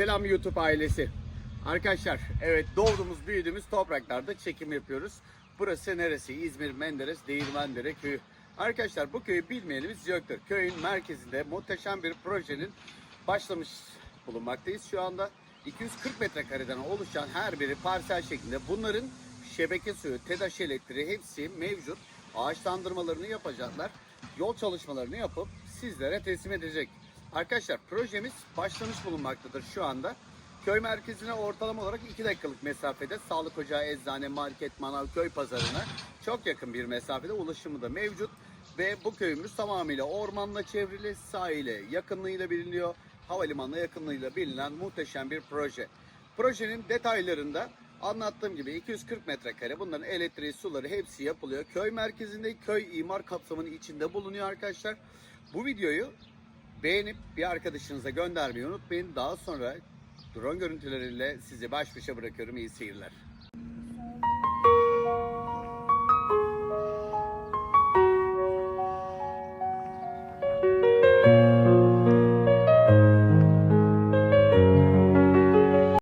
Selam YouTube ailesi. Arkadaşlar evet doğduğumuz büyüdüğümüz topraklarda çekim yapıyoruz. Burası neresi? İzmir Menderes Değirmendere köyü. Arkadaşlar bu köyü bilmeyenimiz yoktur. Köyün merkezinde muhteşem bir projenin başlamış bulunmaktayız şu anda. 240 metrekareden oluşan her biri parsel şeklinde. Bunların şebeke suyu, TEDAŞ elektriği hepsi mevcut. Ağaçlandırmalarını yapacaklar. Yol çalışmalarını yapıp sizlere teslim edecek. Arkadaşlar projemiz başlamış bulunmaktadır şu anda. Köy merkezine ortalama olarak 2 dakikalık mesafede sağlık ocağı, eczane, market, manav, köy pazarına çok yakın bir mesafede ulaşımı da mevcut. Ve bu köyümüz tamamıyla ormanla çevrili, sahile yakınlığıyla biliniyor, havalimanına yakınlığıyla bilinen muhteşem bir proje. Projenin detaylarında anlattığım gibi 240 metrekare bunların elektriği, suları hepsi yapılıyor. Köy merkezinde köy imar kapsamının içinde bulunuyor arkadaşlar. Bu videoyu beğenip bir arkadaşınıza göndermeyi unutmayın. Daha sonra drone görüntüleriyle sizi baş başa bırakıyorum. İyi seyirler.